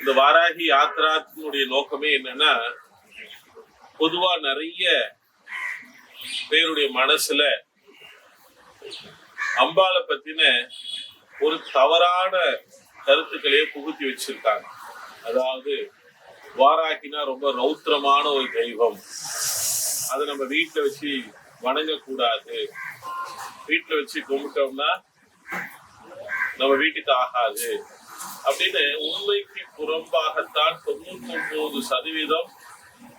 இந்த வாராகி யாத்திராத்தினுடைய நோக்கமே என்னன்னா பொதுவா நிறைய பேருடைய மனசுல அம்பாளை பத்தின ஒரு தவறான கருத்துக்களையே புகுத்தி வச்சிருக்காங்க. அதாவது வாராகினா ரொம்ப ரௌத்திரமான ஒரு தெய்வம். அதை நம்ம வீட்டுல வச்சு வணங்கக்கூடாது. வீட்டுல வச்சு கும்பிட்டோம்னா நம்ம வீட்டுக்கு ஆகாது. அப்படின்னு உண்மைக்கு புறம்பாகத்தான் தொண்ணூத்தி ஒன்பது சதவீதம்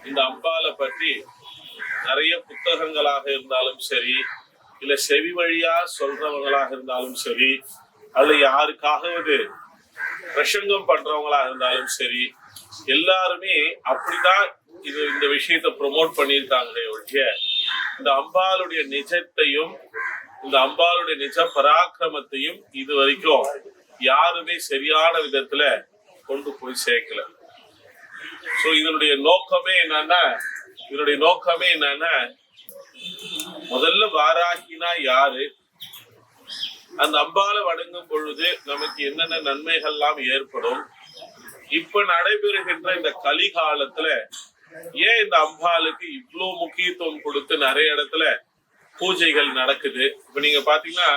இந்த அம்பாலை பற்றி நிறைய புத்தகங்களாக இருந்தாலும் சரி இல்ல செவி வழியா சொல்றவங்களாக இருந்தாலும் சரி அல்ல யாருக்காகவது பிரசங்கம் பண்றவங்களாக இருந்தாலும் சரி எல்லாருமே அப்படிதான் இது இந்த விஷயத்தை ப்ரொமோட் பண்ணியிருக்காங்களே ஒழிய இந்த அம்பாளுடைய நிஜத்தையும் இந்த அம்பாளுடைய நிஜ பராக்கிரமத்தையும் இது வரைக்கும் யாருமே சரியான விதத்துல கொண்டு போய் சேர்க்கல. சோ இதனுடைய நோக்கமே என்னன்னா இதனுடைய நோக்கமே என்னன்னா முதல்ல வாராகினா யாரு? அந்த அம்பாலை வணங்கும் பொழுது நமக்கு என்னென்ன நன்மைகள்லாம் ஏற்படும்? இப்ப நடைபெறுகின்ற இந்த கலிகாலத்துல ஏன் இந்த அம்பாளுக்கு இவ்வளவு முக்கியத்துவம் கொடுத்து நிறைய இடத்துல பூஜைகள் நடக்குது? இப்ப நீங்க பாத்தீங்கன்னா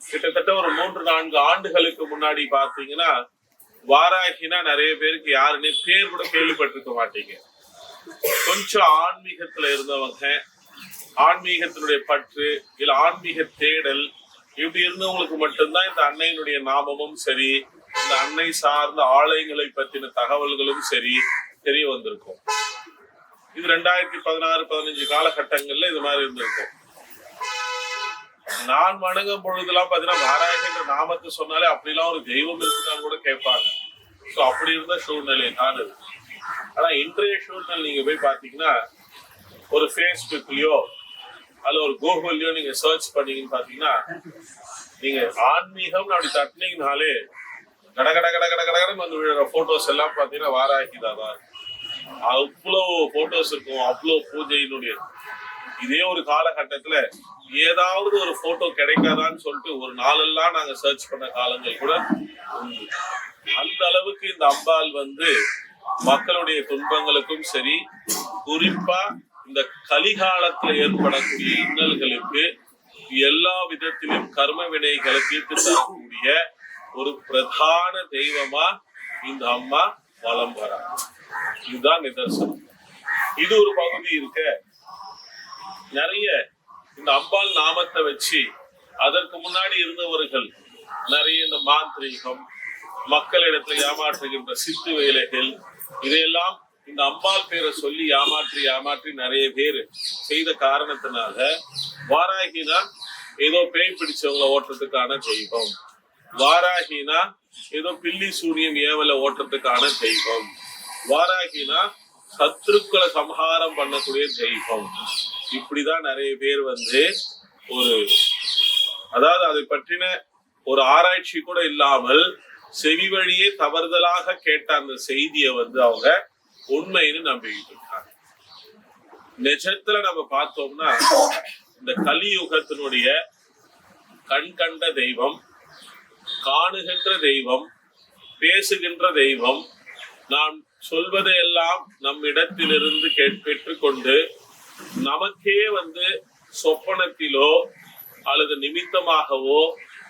கிட்டத்தட்ட ஒரு மூன்று நான்கு ஆண்டுகளுக்கு முன்னாடி பாத்தீங்கன்னா வாராகினா நிறைய பேருக்கு யாருன்னே பேர் கூட கேள்விப்பட்டிருக்க மாட்டீங்க. கொஞ்சம் ஆன்மீகத்துல இருந்தவங்க ஆன்மீகத்தினுடைய பற்று இல்ல ஆன்மீக தேடல் இப்படி இருந்தவங்களுக்கு மட்டும்தான் இந்த அன்னையினுடைய நாமமும் சரி இந்த அன்னை சார்ந்த ஆலயங்களை பத்தின தகவல்களும் சரி தெரிய வந்திருக்கும். இது ரெண்டாயிரத்தி பதினாறு பதினஞ்சு காலகட்டங்கள்ல இது மாதிரி இருந்திருக்கும். நான் வணங்கும் பொழுதெல்லாம் பாத்தீங்கன்னா வாராகின்ற நாமத்தை சொன்னாலே அப்படிலாம் ஒரு தெய்வம் இருக்குதான் கூட கேட்பாங்க. ஸோ அப்படி இருந்த சூழ்நிலை நான் இது ஆனா இன்றைய சூழ்நிலை நீங்க போய் பாத்தீங்கன்னா ஒரு ஃபேஸ்புக்லயோ அல்ல ஒரு கூகுள்லயோ நீங்க சர்ச் பண்ணீங்கன்னு பாத்தீங்கன்னா நீங்க ஆன்மீகம் அப்படி தட்டினீங்கனாலே கட கட கட கட கடன்னு வந்து விழுற போட்டோஸ் எல்லாம் பாத்தீங்கன்னா வாராகிதாதான் அவ்வளோ போட்டோஸ் இருக்கும் அவ்வளோ பூஜையினுடைய இதே ஒரு காலகட்டத்துல ஏதாவது ஒரு போட்டோ கிடைக்காதான்னு சொல்லிட்டு ஒரு நாளெல்லாம் நாங்க சர்ச் பண்ண காலங்கள் கூட உண்டு. அந்த அளவுக்கு இந்த அம்பாள் வந்து மக்களுடைய துன்பங்களுக்கும் சரி குறிப்பா இந்த கலிகாலத்துல ஏற்படக்கூடிய இன்னல்களுக்கு எல்லா விதத்திலும் கர்ம வினைகளை தீர்த்து தரக்கூடிய ஒரு பிரதான தெய்வமா இந்த அம்மா வலம் வரா இதுதான் நிதர்சனம். இது ஒரு பகுதி இருக்க நிறைய இந்த அம்பாள் நாமத்தை வச்சு அதற்கு முன்னாடி இருந்தவர்கள் நிறைய இந்த மாந்திரீகம் மக்களிடத்துல ஏமாற்றுகின்ற சித்து வேலைகள் இதையெல்லாம் இந்த அம்பாள் பேரை சொல்லி ஏமாற்றி ஏமாற்றி நிறைய பேர் செய்த காரணத்தினால வாராகினா ஏதோ பேய் பிடிச்சவங்களை ஓட்டுறதுக்கான தெய்வம். வாராகினா ஏதோ பில்லி சூரியன் ஏவல ஓட்டுறதுக்கான தெய்வம். வாராகினா சத்துருக்களை சம்ஹாரம் பண்ணக்கூடிய தெய்வம். இப்படிதான் நிறைய பேர் வந்து ஒரு அதாவது அதை பற்றின ஒரு ஆராய்ச்சி கூட இல்லாமல் செவி வழியே தவறுதலாக கேட்ட அந்த செய்தியை வந்து அவங்க உண்மைன்னு நம்பிக்கிட்டு இருக்காங்க. நிஜத்துல நம்ம பார்த்தோம்னா இந்த கலியுகத்தினுடைய கண் கண்ட தெய்வம் காணுகின்ற தெய்வம் பேசுகின்ற தெய்வம் நாம் சொல்வதையெல்லாம் நம்மிடத்திலிருந்து கேட் பெற்றுக்கொண்டு நமக்கே வந்து சொப்பனத்திலோ அல்லது நிமித்தமாகவோ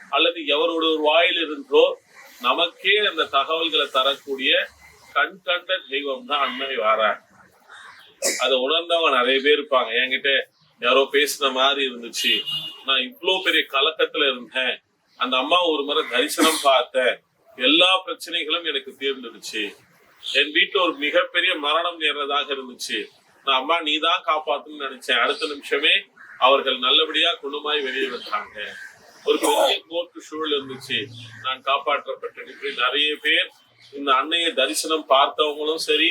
அல்லது எவரோட ஒரு வாயிலிருந்தோ நமக்கே அந்த தகவல்களை தரக்கூடிய கண் கண்ட தெய்வம் தான் அன்னை வாராங்க அதை உணர்ந்தவங்க நிறைய பேர் இருப்பாங்க. என்கிட்ட யாரோ பேசின மாதிரி இருந்துச்சு. நான் இவ்வளோ பெரிய கலக்கத்துல இருந்தேன். அந்த அம்மா ஒரு முறை தரிசனம் பார்த்தேன். எல்லா பிரச்சனைகளும் எனக்கு தீர்ந்துடுச்சு. என் வீட்டுல ஒரு மிகப்பெரிய மரணம் நேர்றதாக இருந்துச்சு. நான் அம்மா நீ தான் காப்பாத்துன்னு நினைச்சேன். அடுத்த நிமிஷமே அவர்கள் நல்லபடியா குணமாய் வெளியே வந்தாங்க. ஒரு பெரிய கோர்ட்டு சூழல் இருந்துச்சு. நான் காப்பாற்றப்பட்டேன் இப்படி நிறைய பேர் இந்த அன்னையை தரிசனம் பார்த்தவங்களும் சரி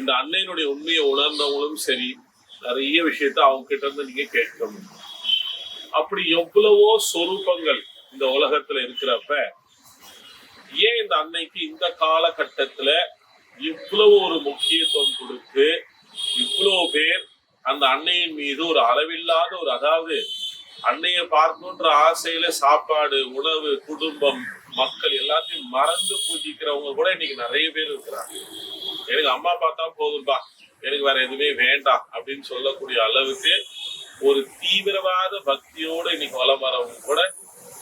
இந்த அன்னையினுடைய உண்மையை உணர்ந்தவங்களும் சரி நிறைய விஷயத்த அவங்க கிட்ட இருந்து நீங்க கேட்கணும். அப்படி எவ்வளவோ சொரூபங்கள் இந்த உலகத்துல இருக்கிறப்ப ஏன் இந்த அன்னைக்கு இந்த காலகட்டத்துல இவ்வளவு ஒரு முக்கியத்துவம் கொடுத்து இவ்வளவு பேர் அந்த அன்னையின் மீது ஒரு அளவில்லாத ஒரு அதாவது அன்னைய பார்க்கணுன்ற ஆசையில சாப்பாடு உணவு குடும்பம் மக்கள் எல்லாத்தையும் மறந்து பூஜிக்கிறவங்க கூட இன்னைக்கு நிறைய பேர் இருக்கிறாங்க. எனக்கு அம்மா பார்த்தா போதும்பா. எனக்கு வேற எதுவுமே வேண்டாம் அப்படின்னு சொல்லக்கூடிய அளவுக்கு ஒரு தீவிரவாத பக்தியோட இன்னைக்கு வலம் வரவங்க கூட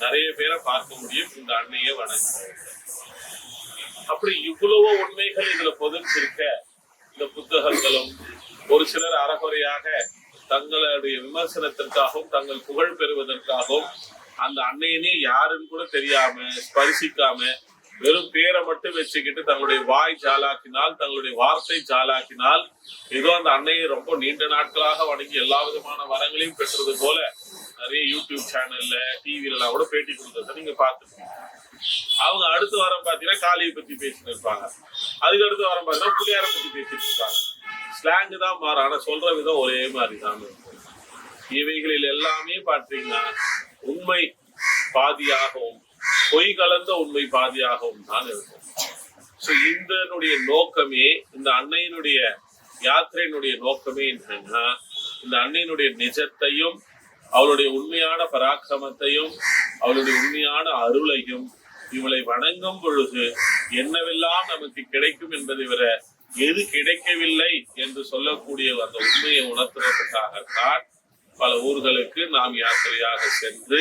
நிறைய பேரை பார்க்க முடியும் இந்த அன்னையை வணங்குறேன் அப்படி இவ்வளவோ உண்மைகள் இதுல பொதிஞ்சிருக்க. இந்த புத்தகங்களும் ஒரு சிலர் அறகுறையாக தங்களுடைய விமர்சனத்திற்காகவும் தங்கள் புகழ் பெறுவதற்காகவும் அந்த அன்னையனே யாருன்னு கூட தெரியாம ஸ்பரிசிக்காம வெறும் பேரை மட்டும் வச்சுக்கிட்டு தங்களுடைய வாய் ஜாலாக்கினால் தங்களுடைய வார்த்தை ஜாலாக்கினால் ஏதோ அந்த அன்னையை ரொம்ப நீண்ட நாட்களாக வணங்கி எல்லா விதமான வரங்களையும் பெற்றது போல நிறைய யூடியூப் சேனல்ல டிவில எல்லாம் கூட பேட்டி கொடுத்ததை நீங்க பார்த்துருக்கீங்க அவங்க அடுத்த வாரம் பாத்தீங்கன்னா காளியை பத்தி பேசிட்டு இருப்பாங்க. அதுக்கு அடுத்த வாரம் பாத்தீங்கன்னா புளியார பத்தி பேசிட்டு இருப்பாங்க. ஸ்லாங் தான் மாறும். ஆனா சொல்ற விதம் ஒரே மாதிரி தான் இருக்கும். இவைகளில் எல்லாமே பார்த்தீங்கன்னா உண்மை பாதியாகவும் பொய் கலந்த உண்மை பாதியாகவும் தான் இருக்கும். ஸோ இதனுடைய நோக்கமே இந்த அன்னையினுடைய யாத்திரையினுடைய நோக்கமே என்னன்னா இந்த அன்னையினுடைய நிஜத்தையும் அவளுடைய உண்மையான பராக்கிரமத்தையும் அவளுடைய உண்மையான அருளையும் இவளை வணங்கும் பொழுது என்னவெல்லாம் நமக்கு கிடைக்கும் என்பதை விட எது கிடைக்கவில்லை என்று சொல்லக்கூடிய அந்த உண்மையை உணர்த்துவதற்காகத்தான் பல ஊர்களுக்கு நாம் யாத்திரையாக சென்று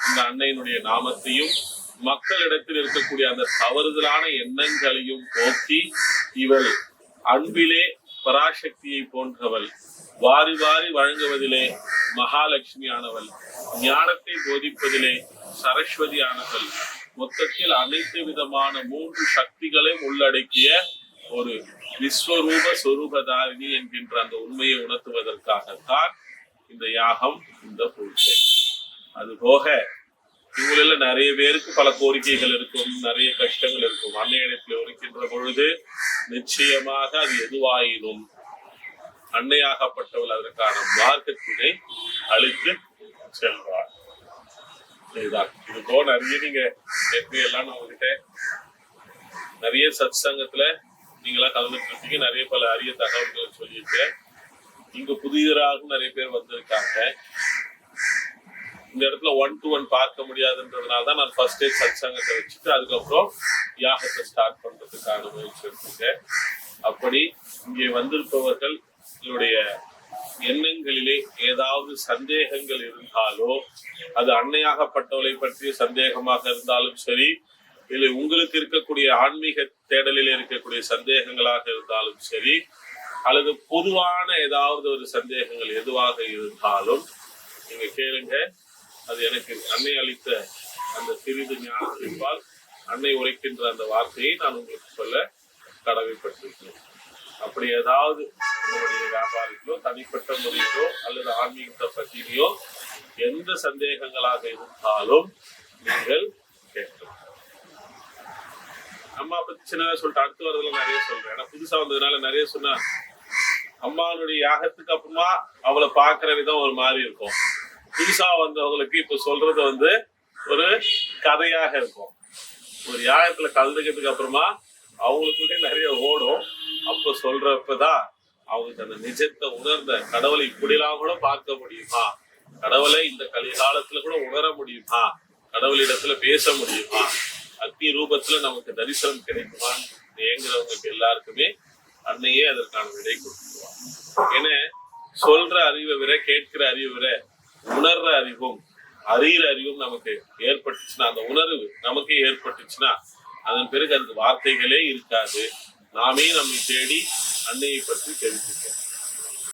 இந்த அன்னையினுடைய நாமத்தையும் மக்களிடத்தில் இருக்கக்கூடிய அந்த தவறுதலான எண்ணங்களையும் போக்கி இவள் அன்பிலே பராசக்தியை போன்றவள் வாரி வாரி வழங்குவதிலே மகாலட்சுமி ஆனவள் ஞானத்தை போதிப்பதிலே சரஸ்வதி ஆனவள் மொத்தத்தில் அனைத்து விதமான மூன்று சக்திகளையும் உள்ளடக்கிய ஒரு விஸ்வரூப சொரூபதாரிணி என்கின்ற அந்த உண்மையை உணர்த்துவதற்காகத்தான் இந்த யாகம் இந்த பூஜை. அது போக இவங்கள நிறைய பேருக்கு பல கோரிக்கைகள் இருக்கும் நிறைய கஷ்டங்கள் இருக்கும். அன்னையிடத்தில் இருக்கின்ற பொழுது நிச்சயமாக அது எதுவாயினும் அன்னையாகப்பட்டவள் அதற்கான மார்க்கத்தினை அளித்து செல்வார் இதுதான். இது போக நிறைய நீங்க ஏற்கனவே எல்லாம் நான் உங்ககிட்ட நிறைய சத் சங்கத்துல நீங்களாம் கலந்துட்டு இருக்கீங்க. நிறைய பல அரிய தகவல்களை சொல்லியிருக்கேன். இங்க புதியராக நிறைய பேர் வந்திருக்காங்க. இந்த இடத்துல ஒன் டு ஒன் பார்க்க முடியாதுன்றதுனால தான் நான் ஃபர்ஸ்ட் டே சத் சங்கத்தை வச்சுட்டு அதுக்கப்புறம் யாகத்தை ஸ்டார்ட் பண்றதுக்கான முயற்சி எடுத்துருக்கேன். அப்படி இங்கே வந்திருப்பவர்கள் என்னுடைய எண்ணங்களிலே ஏதாவது சந்தேகங்கள் இருந்தாலோ அது அன்னையாகப்பட்டவளை பற்றிய சந்தேகமாக இருந்தாலும் சரி இல்லை உங்களுக்கு இருக்கக்கூடிய ஆன்மீக தேடலில் இருக்கக்கூடிய சந்தேகங்களாக இருந்தாலும் சரி அல்லது பொதுவான ஏதாவது ஒரு சந்தேகங்கள் எதுவாக இருந்தாலும் நீங்க கேளுங்க. அது எனக்கு அன்னை அளித்த அந்த சிறிது ஞானத்திற்பால் அன்னை உரைக்கின்ற அந்த வார்த்தையை நான் உங்களுக்கு சொல்ல கடமைப்பட்டிருக்கிறேன். அப்படி ஏதாவது உங்களுடைய வியாபாரிகளோ தனிப்பட்ட முறையிலோ அல்லது ஆன்மீகத்தை பற்றியோ எந்த சந்தேகங்களாக இருந்தாலும் நீங்கள் கேட்கலாம். அம்மா பத்தி சின்னதா சொல்லிட்டு அடுத்து வரதுல நிறைய சொல்றேன். ஏன்னா புதுசா வந்ததுனால நிறைய சொன்னா அம்மானுடைய யாகத்துக்கு அப்புறமா அவளை பாக்குற விதம் ஒரு மாதிரி இருக்கும். புதுசா வந்தவங்களுக்கு இப்ப சொல்றது வந்து ஒரு கதையாக இருக்கும். ஒரு யாகத்துல கலந்துக்கிறதுக்கு அப்புறமா அவங்களுக்குள்ளே நிறைய ஓடும். அப்ப சொல்றப்பதான் அவங்க அந்த நிஜத்தை உணர்ந்த கடவுளை இப்படிலாம் கூட பார்க்க முடியுமா? கடவுளை இந்த கலிகாலத்துல கூட உணர முடியுமா? கடவுளிடத்துல பேச முடியுமா? அக்னி ரூபத்துல நமக்கு தரிசனம் கிடைக்குமான்னு ஏங்குறவங்களுக்கு எல்லாருக்குமே அன்னையே அதற்கான விடை கொடுத்துருவாங்க ஏன்னா சொல்ற அறிவை விட கேட்கிற அறிவை விட உணர்ற அறிவும் அறிகிற அறிவும் நமக்கு ஏற்பட்டுச்சுன்னா அந்த உணர்வு நமக்கே ஏற்பட்டுச்சுன்னா அதன் பிறகு அதுக்கு வார்த்தைகளே இருக்காது. நாமே நம்மை தேடி அன்னையை பற்றி தெரிஞ்சுக்கணும்